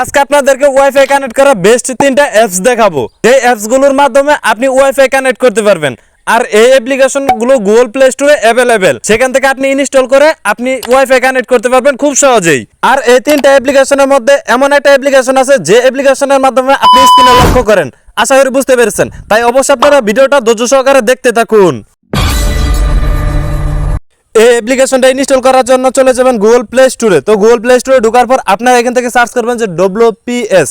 আজকে আপনাদেরকে wifi connect করা বেস্ট তিনটা অ্যাপস দেখাবো। এই অ্যাপসগুলোর মাধ্যমে আপনি ওয়াইফাই কানেক্ট করতে পারবেন। আর এই অ্যাপ্লিকেশনগুলো গুগল প্লে স্টোরে অ্যাভেলেবেল সেখান থেকে আপনি ইনস্টল করে আপনি ওয়াইফাই কানেক্ট করতে পারবেন খুব সহজেই। আর এই তিনটা অ্যাপ্লিকেশনের মধ্যে এমন একটা অ্যাপ্লিকেশন আছে, যে অ্যাপ্লিকেশনের মাধ্যমে আপনি স্ক্রিনে লক্ষ্য করেন। আশা করি বুঝতে পেরেছেন। তাই অবশ্যই আপনারা ভিডিওটা ধৈর্য সহকারে দেখতে থাকুন। অ্যাপ্লিকেশনটা ইনস্টল করার জন্য চলে যাবেন গুগল প্লে স্টোরে তো গুগল প্লে স্টোরে ঢোকার পর আপনারা এখান থেকে সার্চ করবেন যে ডব্লিউপিএস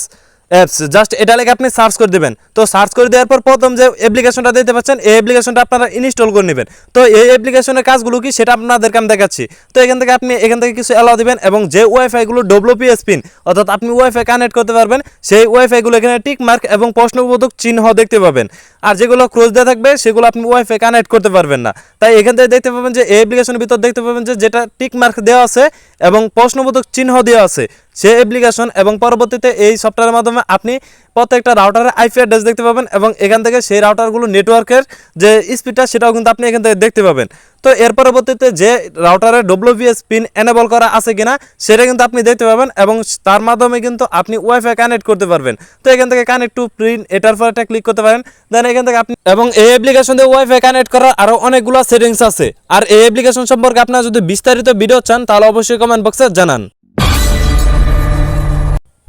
অ্যাপস জাস্ট এটা লেগে আপনি সার্চ করে দেবেন। তো সার্চ করে দেওয়ার পর প্রথম যে অ্যাপ্লিকেশনটা দিতে পাচ্ছেন, এই অ্যাপ্লিকেশনটা আপনারা ইনস্টল করে নেবেন। তো এই অ্যাপ্লিকেশনের কাজগুলো কি, সেটা আপনাদেরকে আমি দেখাচ্ছি। তো এখান থেকে আপনি এখান থেকে কিছু অ্যালাউ দিবেন এবং যে ওয়াইফাইগুলো ডব্লিউপিএস পিন অর্থাৎ আপনি ওয়াইফাই কানেক্ট করতে পারবেন, সেই ওয়াইফাইগুলো এখানে টিক মার্ক এবং প্রশ্নবোধক চিহ্ন দেখতে পাবেন। আর যেগুলো ক্রোজ দেওয়া থাকবে, সেগুলো আপনি ওয়াইফাই কানেক্ট করতে পারবেন না। তাই এখান থেকে দেখতে পাবেন যে, এই অ্যাপ্লিকেশনের ভিতর দেখতে পাবেন যে, যেটা টিক মার্ক দেওয়া আছে এবং প্রশ্নবোধক চিহ্ন দেওয়া আছে। সে অ্যাপ্লিকেশন এবং পরবর্তীতে এই সফটওয়্যারের মাধ্যমে আপনি প্রত্যেকটা রাউটারের আইপি অ্যাড্রেস দেখতে পাবেন এবং এখান থেকে সেই রাউটারগুলো নেটওয়ার্কের যে স্পিডটা সেটাও কিন্তু আপনি এখান থেকে দেখতে পাবেন। তো এর পরবর্তীতে যে রাউটারে ডব্লিউবিএস পিন এনেবল করা আছে কিনা, সেটা কিন্তু আপনি দেখতে পাবেন এবং তার মাধ্যমে কিন্তু আপনি ওয়াইফাই কানেক্ট করতে পারবেন। তো এখান থেকে কানেক্ট টু প্রিন্ট এটার পর একটা ক্লিক করতে পারেন। দেন এখান থেকে আপনি এবং এই অ্যাপ্লিকেশন দিয়ে ওয়াইফাই কানেক্ট করার আরও অনেকগুলো সেটিংস আছে। আর এই অ্যাপ্লিকেশন সম্পর্কে আপনারা যদি বিস্তারিত ভিডিও চান, তাহলে অবশ্যই কমেন্ট বক্সে জানান।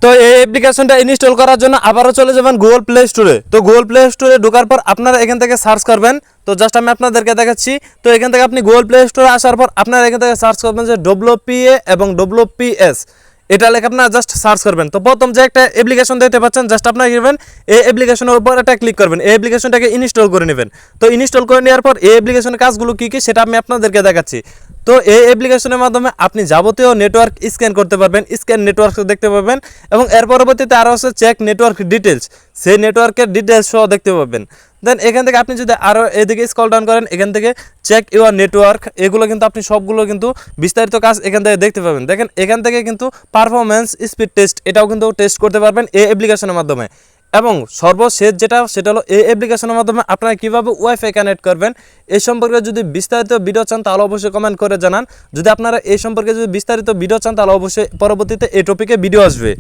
তো এই অ্যাপ্লিকেশনটা ইনস্টল করার জন্য আবারও চলে যাবেন গুগল প্লে স্টোরে তো গুগল প্লে স্টোরে ঢোকার পর আপনারা এখান থেকে সার্চ করবেন। তো জাস্ট আমি আপনাদেরকে দেখাচ্ছি। তো এখান থেকে আপনি গুগল প্লে স্টোরে আসার পর আপনারা এখান থেকে সার্চ করবেন যে ডব্লিউপিএ এবং ডব্লিউপিএস এটা লেখা আপনারা জাস্ট সার্চ করবেন। তো প্রথম যে একটা অ্যাপ্লিকেশন দেখতে পাচ্ছেন জাস্ট আপনারা করবেন, এই অ্যাপ্লিকেশনের উপর একটা ক্লিক করবেন। এই অ্যাপ্লিকেশনটাকে ইনস্টল করে নেবেন। তো ইনস্টল করে নেওয়ার পর এই অ্যাপ্লিকেশনের কাজগুলো কী কী, সেটা আমি আপনাদেরকে দেখাচ্ছি। তো এই অ্যাপ্লিকেশনের মাধ্যমে আপনি যাবতীয় নেটওয়ার্ক স্ক্যান করতে পারবেন। স্ক্যান নেটওয়ার্ক দেখতে পাবেন এবং এর পরবর্তীতে আরও হচ্ছে চেক নেটওয়ার্ক ডিটেলস সেই নেটওয়ার্কের ডিটেলস সহ দেখতে পাবেন। দেন এখান থেকে আপনি যদি আরও এদিকে স্কল ডাউন করেন, এখান থেকে চেক ইউর নেটওয়ার্ক এগুলো কিন্তু আপনি সবগুলো কিন্তু বিস্তারিত কাজ এখান থেকে দেখতে পাবেন। দেখেন, এখান থেকে কিন্তু পারফরমেন্স স্পিড টেস্ট এটাও কিন্তু টেস্ট করতে পারবেন এই অ্যাপ্লিকেশনের মাধ্যমে। এবং সর্বশেষ যেটা, সেটা হলো এই অ্যাপ্লিকেশনের মাধ্যমে আপনারা কীভাবে ওয়াইফাই কানেক্ট করবেন এই সম্পর্কে যদি বিস্তারিত ভিডিও চান, তাহলে অবশ্যই কমেন্ট করে জানান। যদি আপনারা এই সম্পর্কে যদি বিস্তারিত ভিডিও চান, তাহলে অবশ্যই পরবর্তীতে এই টপিকে ভিডিও আসবে।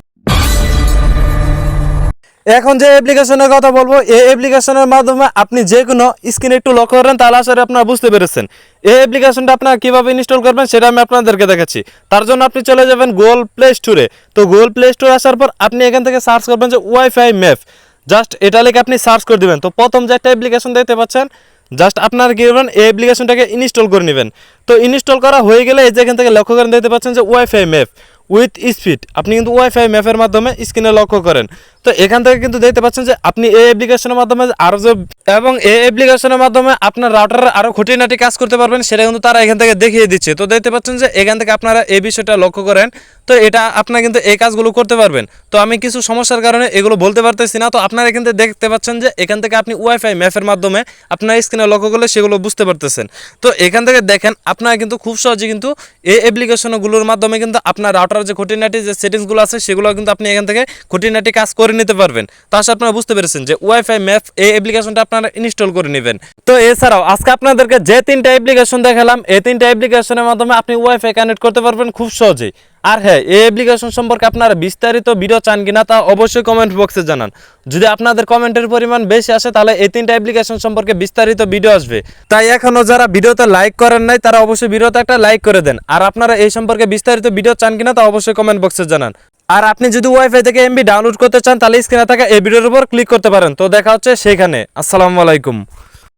এখন যে অ্যাপ্লিকেশনের কথা বলব, এই অ্যাপ্লিকেশনের মাধ্যমে আপনি যে কোনো স্ক্রিনে একটু লক্ষ্য করেন, তাহলে আসলে আপনারা বুঝতে পেরেছেন। এই অ্যাপ্লিকেশনটা আপনারা কীভাবে ইনস্টল করবেন, সেটা আমি আপনাদেরকে দেখাচ্ছি। তার জন্য আপনি চলে যাবেন গুগল প্লে স্টোরে তো গুগল প্লে স্টোরে আসার পর আপনি এখান থেকে সার্চ করবেন যে ওয়াইফাই ম্যাপ জাস্ট এটা লিখে আপনি সার্চ করে দেবেন। তো প্রথম যে একটা অ্যাপ্লিকেশন দেখতে পাচ্ছেন জাস্ট আপনার কী করবেন, এই অ্যাপ্লিকেশনটাকে ইনস্টল করে নেবেন। তো ইনস্টল করা হয়ে গেলে এই যে এখান থেকে লক্ষ্য করেন, দেখতে পাচ্ছেন যে ওয়াইফাই ম্যাপ উইথ স্পিড আপনি কিন্তু ওয়াইফাই ম্যাপের মাধ্যমে স্ক্রিনে লক্ষ্য করেন। তো এখান থেকে কিন্তু দেখতে পাচ্ছেন যে আপনি এই অ্যাপ্লিকেশনের মাধ্যমে আরও যে এবং এই অ্যাপ্লিকেশনের মাধ্যমে আপনার রাউটারের আরও খুঁটিনাটি কাজ করতে পারবেন, সেটা কিন্তু তারা এখান থেকে দেখিয়ে দিচ্ছে। তো দেখতে পাচ্ছেন যে এখান থেকে আপনারা এই বিষয়টা লক্ষ্য করেন, তো এটা আপনারা কিন্তু এই কাজগুলো করতে পারবেন। তো আমি কিছু সমস্যার কারণে এগুলো বলতে পারতেছি না, তো আপনারা এখান থেকে দেখতে পাচ্ছেন যে এখান থেকে আপনি ওয়াইফাই ম্যাপের মাধ্যমে আপনার স্ক্রিনে লক্ষ্য করলে সেগুলো বুঝতে পারতেছেন। তো এখান থেকে দেখেন, আপনারা কিন্তু খুব সহজে কিন্তু এই অ্যাপ্লিকেশনগুলোর মাধ্যমে কিন্তু আপনার রাউটার যে খুঁটিনাটি যে সেটিংসগুলো আছে, সেগুলো কিন্তু আপনি এখান থেকে খুঁটিনাটি কাজ করে নিতে পারবেন। তো আপনারা বুঝতে পেরেছেন যে ওয়াইফাই ম্যাপ এই অ্যাপ্লিকেশনটা আপনারা ইনস্টল করে নেবেন। তো এছাড়াও, আজকে আপনাদেরকে যে তিনটা অ্যাপ্লিকেশন দেখালাম, এই তিনটা অ্যাপ্লিকেশনের মাধ্যমে আপনি ওয়াইফাই কানেক্ট করতে পারবেন খুব সহজেই। আর হ্যাঁ এই অ্যাপ্লিকেশন সম্পর্কে আপনারা বিস্তারিত ভিডিও চান কিনা তা অবশ্যই কমেন্ট বক্সে জানান। যদি আপনাদের কমেন্টের পরিমাণ বেশি আসে, তাহলে এই তিনটা অ্যাপ্লিকেশন সম্পর্কে বিস্তারিত ভিডিও আসবে। তাই এখনও যারা ভিডিওতে লাইক করেন নাই, তারা অবশ্যই ভিডিওতে একটা লাইক করে দেন। আর আপনারা এই সম্পর্কে বিস্তারিত ভিডিও চান কিনা তা অবশ্যই কমেন্ট বক্সে জানান। আর আপনি যদি ওয়াইফাই থেকে এমবি ডাউনলোড করতে চান, তাহলে স্ক্রিনে থাকা এই ভিডিওর উপর ক্লিক করতে পারেন। তো দেখা হচ্ছে সেখানে আসসালামু আলাইকুম।